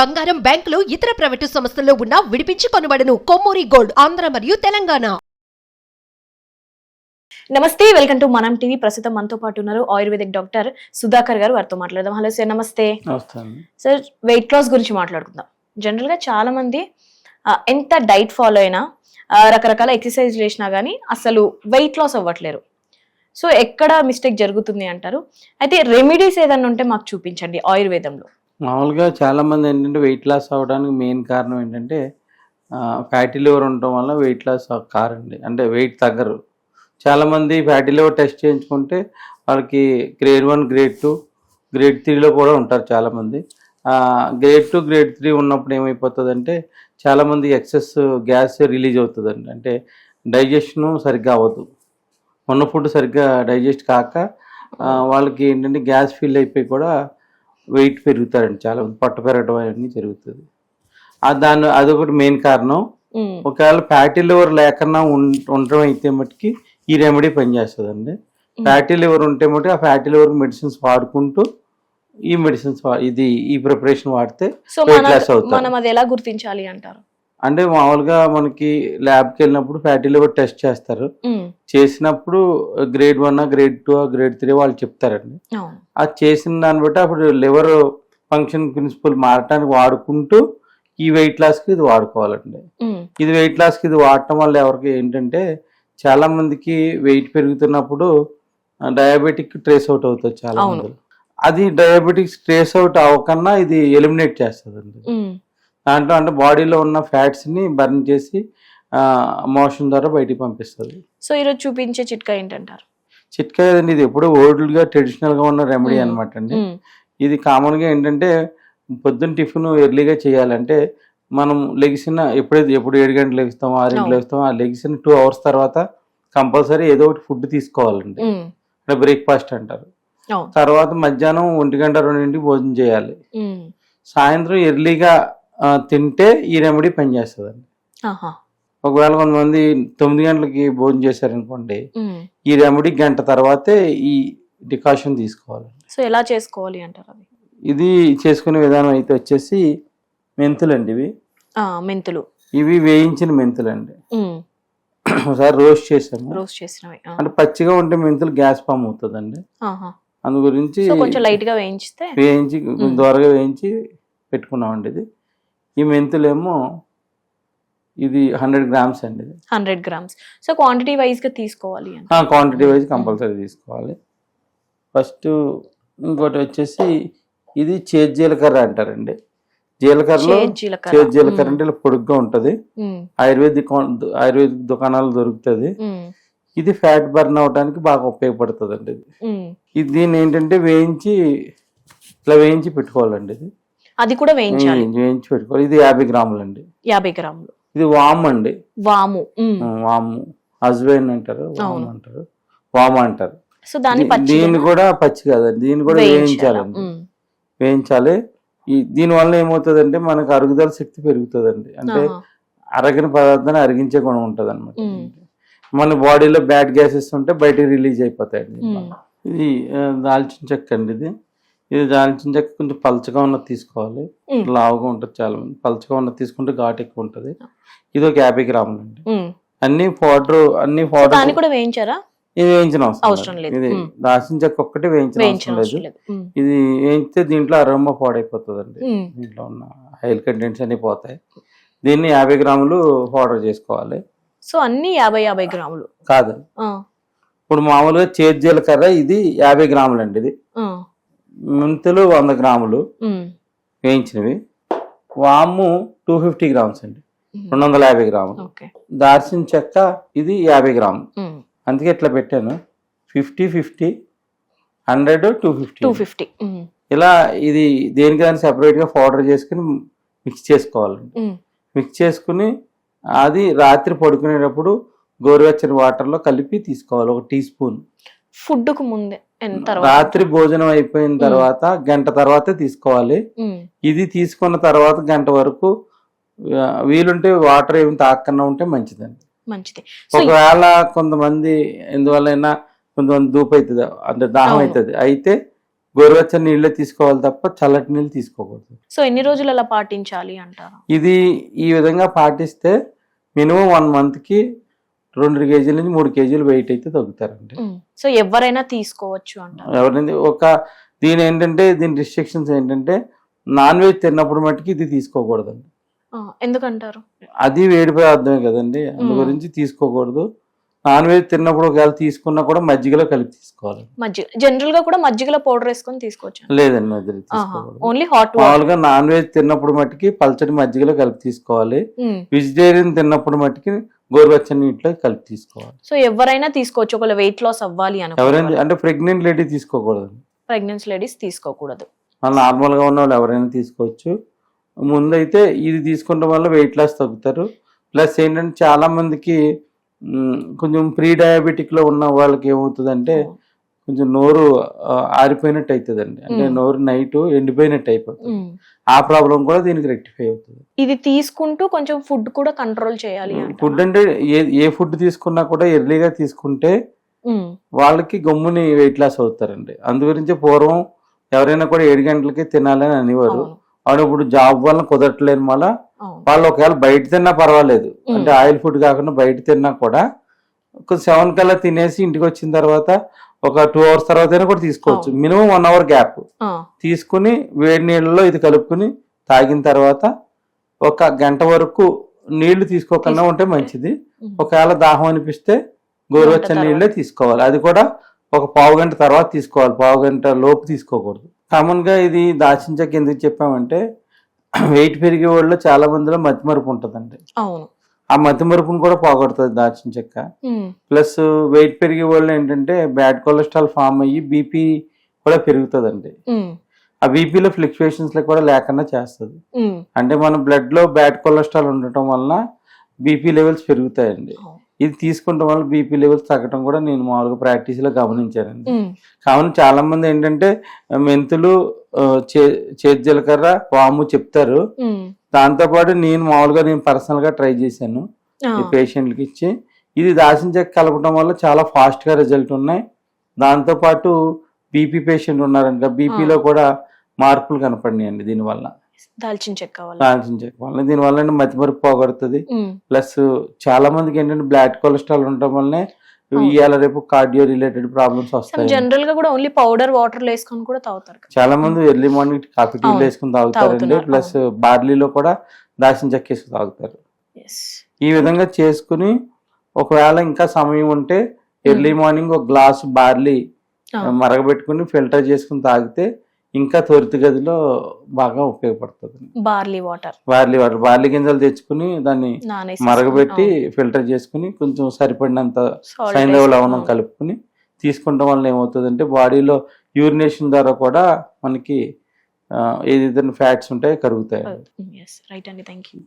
బంగారం బ్యాంకులు ఇతర ప్రైవేటు సంస్థల్లో ఉన్న విడిపించి కొనబడను. కొమ్మూరి గోల్డ్ ఆంధ్ర మరియు తెలంగాణ. నమస్తే వెల్కమ్ టు మనం టీవీ. ప్రస్తుతం మనతో పాటు ఉన్నారు ఆయుర్వేదిక్ డాక్టర్ సుధాకర్ గారు. వారితో మాట్లాడదాం. హలో సార్ నమస్తే. సార్ వెయిట్ లాస్ గురించి మాట్లాడుకుందాం. జనరల్గా చాలా మంది ఎంత డైట్ ఫాలో అయినా రకరకాల ఎక్సర్సైజ్ చేసినా కానీ అసలు వెయిట్ లాస్ అవ్వట్లేరు. సో ఎక్కడ మిస్టేక్ జరుగుతుంది అంటారు? అయితే రెమెడీస్ ఏదన్నా ఉంటే మాకు చూపించండి ఆయుర్వేదంలో. మామూలుగా చాలామంది ఏంటంటే వెయిట్ లాస్ అవ్వడానికి మెయిన్ కారణం ఏంటంటే ఫ్యాటీ లివర్ ఉండటం వల్ల వెయిట్ లాస్ కారండి. అంటే వెయిట్ తగ్గరు. చాలామంది ఫ్యాటీ లివర్ టెస్ట్ చేయించుకుంటే వాళ్ళకి grade one grade two grade త్రీలో కూడా ఉంటారు చాలామంది. గ్రేడ్ టూ గ్రేడ్ త్రీ ఉన్నప్పుడు ఏమైపోతుందంటే చాలామంది ఎక్సెస్ గ్యాస్ రిలీజ్ అవుతుందండి. అంటే డైజెషన్ సరిగ్గా అవ్వదు. ఉన్న ఫుడ్ సరిగ్గా డైజెస్ట్ కాక వాళ్ళకి ఏంటంటే గ్యాస్ ఫిల్ అయిపోయి కూడా వెయిట్ పెరుగుతారండి చాలా పొట్ట పెరగడం అవన్నీ జరుగుతుంది. దాని అదొకటి మెయిన్ కారణం. ఒకవేళ ఫ్యాటీ లివర్ లేకుండా ఉండడం అయితే మటుకి ఈ రెమెడీ పనిచేస్తుందండి. ఫ్యాటీ లివర్ ఉంటే మటుకు ఆ ఫ్యాటీ లివర్ మెడిసిన్స్ వాడుకుంటూ ఈ మెడిసిన్స్ ఇది ఈ ప్రిపరేషన్ వాడితే వెయిట్ లాస్ అవుతారు. మనం అది ఎలా గుర్తించాలి అంటారు? అంటే మామూలుగా మనకి ల్యాబ్కి వెళ్ళినప్పుడు ఫ్యాటీ లివర్ టెస్ట్ చేస్తారు. చేసినప్పుడు grade one grade two grade three వాళ్ళు చెప్తారండి. అది చేసిన దాన్ని బట్టి అప్పుడు లివర్ ఫంక్షన్ ప్రిన్సిపల్ మారటానికి వాడుకుంటూ ఈ వెయిట్ లాస్కి ఇది వాడుకోవాలండి. ఇది వెయిట్ లాస్కి ఇది వాడటం వల్ల ఎవరికి ఏంటంటే చాలా మందికి వెయిట్ పెరుగుతున్నప్పుడు డయాబెటిక్ ట్రేస్ అవుట్ అవుతుంది చాలా. మంది అది డయాబెటిక్స్ ట్రేస్ అవుట్ అవ్వకన్నా ఇది ఎలిమినేట్ చేస్తుందండి. ఉమ్, దాంట్లో అంటే బాడీలో ఉన్న ఫ్యాట్స్ని బర్న్ చేసి మోషన్ ద్వారా బయటికి పంపిస్తుంది. సో ఈరోజు చూపించే చిట్కా ఏంటంటారు? చిట్కా ఏదండి? ఇది ఎప్పుడూ ఓల్డ్గా ట్రెడిషనల్గా ఉన్న రెమెడీ. అనమాట అండి. ఇది కామన్గా ఏంటంటే పొద్దున్న టిఫిన్ ఎర్లీగా చేయాలంటే మనం లెగిసిన ఎప్పుడైతే ఎప్పుడు ఏడు గంటలు లెగుస్తామో ఆరు గంటలు. లెగుస్తామో ఆ లెగిసిన టూ అవర్స్ తర్వాత కంపల్సరీ ఏదో ఒకటి ఫుడ్ తీసుకోవాలండి. అంటే బ్రేక్ఫాస్ట్ అంటారు. తర్వాత మధ్యాహ్నం ఒంటి గంట రెండింటికి భోజనం చేయాలి. సాయంత్రం ఎర్లీగా తింటే ఈ రెమెడీ పనిచేస్తుందండి. ఒకవేళ కొంతమంది తొమ్మిది గంటలకి భోజనం చేశారనుకోండి. ఈ రెమెడీ గంట తర్వాతే ఈ డికాషన్ తీసుకోవాలండి. సో ఎలా చేసుకోవాలి అంటారు అవి? ఇది చేసుకునే విధానం అయితే వచ్చేసి మెంతులండి ఇవి. ఆ, మెంతులు. ఇవి వేయించిన మెంతులండి. ఉమ్, ఒకసారి రోస్ట్ చేసాము రోస్ట్ చేసినవి. అంటే పచ్చిగా ఉంటే మెంతులు గ్యాస్ ఫామ్ అవుతుందండి. అందు గురించి కొంచెం లైట్గా వేయించితే? వేయించి దోరగా వేయించి పెట్టుకున్నామండి ఇది. ఈ మెంతులేమో ఇది హండ్రెడ్ గ్రామ్స్ అండి హండ్రెడ్ గ్రామ్స్. సో క్వాంటిటీ వైజ్గా తీసుకోవాలి క్వాంటిటీ వైజ్ కంపల్సరీ తీసుకోవాలి. ఫస్ట్ ఇంకోటి వచ్చేసి ఇది చేతి జీలకర్ర అంటారండి. జీలకర్రలో. చేతి జీలకర్ర. అంటే ఇలా పొడుగ్గా ఉంటుంది. ఆయుర్వేదిక్ ఆయుర్వేదిక్ దుకాణాలు దొరుకుతుంది. ఇది ఫ్యాట్ బర్న్ అవడానికి బాగా ఉపయోగపడుతుంది అండి. ఇది దీన్ని ఏంటంటే వేయించి ఇట్లా వేయించి పెట్టుకోవాలండి ఇది. అది కూడా వేయించాలి. వేయించి పెట్టుకోవాలి. ఇది యాభై గ్రాములు అండి యాభై గ్రాములు. ఇది వామ్ అండి. వాము. వాము. హస్బెండ్ అంటారు వాము. అంటారు వామ అంటారు. సో దాన్ని దీన్ని కూడా పచ్చి కాదండి. దీన్ని కూడా వేయించాలండి. వేయించాలి. ఈ దీని వల్ల ఏమవుతుందంటే మనకు అరుగుదల శక్తి పెరుగుతుందండి. అంటే అరగిన పదార్థాన్ని అరిగించే గుణం ఉంటుంది అనమాట. మన బాడీలో బ్యాడ్ గ్యాసెస్ ఉంటే బయటికి రిలీజ్ అయిపోతాయండి. ఇది దాల్చిన చెక్క అండి ఇది. ఇది దాల్చిన చెక్క కొంచెం పలచగా ఉన్నది తీసుకోవాలి. లావుగా ఉంటుంది చాలా మంది. పలచగా ఉన్నది తీసుకుంటే ఘాటు ఎక్కువ ఉంటుంది. ఇది ఒక యాభై గ్రాములు అండి అన్ని పౌడర్ అన్ని పౌడర్ కూడా వేయించారా? ఇది వేయించిన అవసరం లేదు. ఇది. దాల్చిన చెక్క ఒక్కటే వేయించిన అవసరం లేదు. ఇది వేయించితే దీంట్లో అరోమా పాడైపోతుందండి. ఉమ్. దీంట్లో ఉన్న ఆయిల్ కంటెంట్స్ అన్ని పోతాయి. దీన్ని యాభై గ్రాములు పౌడర్ చేసుకోవాలి. సో అన్ని యాభై యాభై గ్రాములు. కాదు. ఇప్పుడు మామూలుగా చేతి జీలకర్ర ఇది యాభై గ్రాములు అండి ఇది మెంతులు వంద గ్రాములు వేయించినవి. వాము టూ ఫిఫ్టీ గ్రామ్స్ అండి. రెండు వందల యాభై గ్రాములు. దాల్చిన చెక్క ఇది యాభై గ్రాములు. అందుకే ఇట్లా పెట్టాను. Fifty fifty hundred two fifty two fifty ఇలా ఇది దేనికి దాన్ని సెపరేట్గా పౌడర్ చేసుకుని మిక్స్ చేసుకోవాలండి. మిక్స్ చేసుకుని అది రాత్రి పడుకునేటప్పుడు గోరువెచ్చని వాటర్లో కలిపి తీసుకోవాలి. ఒక టీ స్పూన్ ఫుడ్కు ముందే. రాత్రి భోజనం అయిపోయిన తర్వాత గంట తర్వాతే తీసుకోవాలి. ఇది తీసుకున్న తర్వాత గంట వరకు వీలుంటే వాటర్ ఏమి తాకకుండా ఉంటే మంచిదండి. మంచిది. ఒకవేళ కొంతమంది ఎందువల్లైనా కొంతమంది దూపు అవుతుంది అంటే దాహం. అవుతుంది అయితే గోరువెచ్చని నీళ్ళే తీసుకోవాలి తప్ప చల్లటి నీళ్ళు తీసుకోకూడదు. సో ఎన్ని రోజులు అలా పాటించాలి అంటారు? ఇది ఈ విధంగా పాటిస్తే మినిమం వన్ మంత్కి రెండు కేజీల నుంచి మూడు కేజీలు వెయిట్ అయితే తగ్గుతారండి. సో ఎవరైనా తీసుకోవచ్చు అంటారు. ఎవరైనా ఒక దీని ఏంటంటే దీని రిస్ట్రిక్షన్స్ ఏంటంటే నాన్ వెజ్ తిన్నప్పుడు మట్టుకి ఇది తీసుకోకూడదండి. ఎందుకంటారు? అది వేడి పదార్థమే కదండి. అందు. గురించి తీసుకోకూడదు. నాన్ వెజ్ తిన్నప్పుడు ఒకవేళ తీసుకున్నా కూడా మజ్జిగలో కలిపి తీసుకోవాలి. మజ్జిగ జనరల్గా కూడా మజ్జిగలో పౌడర్ వేసుకొని తీసుకోవచ్చు. లేదండి మజ్జిగ ఓన్లీ హాట్ మామూలుగా నాన్ వెజ్ తిన్నప్పుడు మట్టుకి పల్చటి మజ్జిగలో కలిపి తీసుకోవాలి. వెజిటేరియన్ తిన్నప్పుడు మట్టుకి గోరువెచ్చని నీటిలో కలిపి తీసుకోవాలి. సో ఎవరైనా తీసుకోవచ్చు. ఒకవేళ వెయిట్ లాస్ అవ్వాలి ఎవరైనా అనుకో అంటే ప్రెగ్నెంట్ లేడీ తీసుకోకూడదు. ప్రెగ్నెన్సీ లేడీస్ తీసుకోకూడదు. వాళ్ళు నార్మల్గా ఉన్న వాళ్ళు ఎవరైనా తీసుకోవచ్చు. ముందైతే ఇది తీసుకుంటాం వల్ల వెయిట్ లాస్ తగ్గుతారు. ప్లస్ ఏంటంటే చాలా మందికి కొంచెం ప్రీ డయాబెటిక్లో ఉన్న వాళ్ళకి ఏమవుతుందంటే కొంచెం నోరు ఆరిపోయినట్టు అవుతుందండి అంటే మ్. నోరు నైట్ ఎండిపోయినట్టు అయిపోతుంది. ఆ ప్రాబ్లం కూడా దీనికి రెక్టిఫై అవుతుంది ఇది తీసుకుంటూ కొంచెం ఫుడ్ కూడా కంట్రోల్ చేయాలి? ఫుడ్ అంటే ఏ ఏ ఫుడ్ తీసుకున్నా కూడా ఎర్లీగా తీసుకుంటే. వాళ్ళకి గమ్ముని వెయిట్ లాస్ అవుతారండి అందు గురించి పూర్వం ఎవరైనా కూడా ఏడు గంటలకి తినాలని అనేవారు అవును, వాడు ఇప్పుడు జాబ్ వల్ల కుదరట్లేని అవును. వాళ్ళు ఒకవేళ బయట తిన్నా పర్వాలేదు. అంటే ఆయిల్ ఫుడ్ కాకుండా బయట తిన్నా కూడా ఒక సెవెన్ కల్లా తినేసి ఇంటికి వచ్చిన తర్వాత ఒక టూ అవర్స్ తర్వాత కూడా తీసుకోవచ్చు. Minimum one hour gap. తీసుకుని వేడి నీళ్ళలో ఇది కలుపుకుని తాగిన తర్వాత ఒక గంట వరకు నీళ్ళు తీసుకోకుండా ఉంటే మంచిది. ఒకవేళ దాహం అనిపిస్తే గోరువెచ్చని నీళ్ళే తీసుకోవాలి. అది కూడా ఒక పావు గంట తర్వాత తీసుకోవాలి. పావు గంట లోపు తీసుకోకూడదు. కామన్గా ఇది దాచిన చెక్క ఎందుకు చెప్పామంటే వెయిట్ పెరిగే వాళ్ళు చాలా మందిలో మతిమరుపు ఉంటుందండి అవును ఆ మతిమరుపును కూడా పోగొడుతుంది దాచిన చెక్క. ప్లస్ వెయిట్ పెరిగే వాళ్ళు ఏంటంటే బ్యాడ్ కొలెస్ట్రాల్ ఫామ్ అయ్యి బీపీ కూడా పెరుగుతుందండి. ఆ బీపీలో ఫ్లక్చుయేషన్స్ కూడా లేకుండా చేస్తుంది. అంటే మన బ్లడ్లో బ్యాడ్ కొలెస్ట్రాల్ ఉండటం వల్ల బీపీ లెవెల్స్ పెరుగుతాయండి. ఇది తీసుకుంటాం వల్ల బీపీ లెవెల్స్ తగ్గడం కూడా నేను మామూలుగా ప్రాక్టీస్లో గమనించానండి. కావున చాలా మంది ఏంటంటే మెంతులు చేతి జీలకర్ర వాము చెప్తారు. దాంతో పాటు నేను మామూలుగా నేను పర్సనల్గా ట్రై చేశాను. పేషెంట్లకి ఇచ్చి. ఇది దాచిన చెక్క కలపడం వల్ల చాలా ఫాస్ట్గా రిజల్ట్ ఉన్నాయి. దాంతో పాటు బీపీ పేషెంట్ ఉన్నారంట. బీపీలో కూడా మార్పులు కనపడినాయండి దీనివల్ల. దాల్చిన చెక్క వల్ల. దాల్చిన చెక్క వల్ల. దీనివల్ల మతిమరుపు పోగొడుతుంది. ప్లస్ చాలా మందికి ఏంటంటే బ్లాడ్ కొలెస్ట్రాల్ ఉండటం వల్లనే. ఇవాళ రేపు కార్డియో రిలేటెడ్ ప్రాబ్లమ్స్ వస్తాయి జనరల్గా కూడా ఓన్లీ పౌడర్ వాటర్ వేసుకొని కూడా తాగుతారు. చాలా మంది ఎర్లీ మార్నింగ్ కాఫీ టీ. వేసుకుని తాగుతారండి. ప్లస్ బార్లీలో కూడా దాచిన చెక్క వేసుకుని తాగుతారు. ఈ విధంగా చేసుకుని ఒకవేళ ఇంకా సమయం ఉంటే ఎర్లీ మార్నింగ్ ఒక గ్లాస్ బార్లీ మరగబెట్టుకుని ఫిల్టర్ చేసుకుని తాగితే ఇంకా త్వరితగతిలో బాగా ఉపయోగపడుతుంది. Barley water. Barley water barley గింజలు తెచ్చుకుని దాన్ని మరగబెట్టి ఫిల్టర్ చేసుకుని కొంచెం సరిపడినంత సైంధవ లవణం. కలుపుకుని తీసుకుంటాం వల్ల ఏమవుతుందంటే బాడీలో యూరినేషన్ ద్వారా కూడా మనకి ఏదైతే ఫ్యాట్స్ ఉంటాయో కరుగుతాయి. రైట్ అండి. Thank you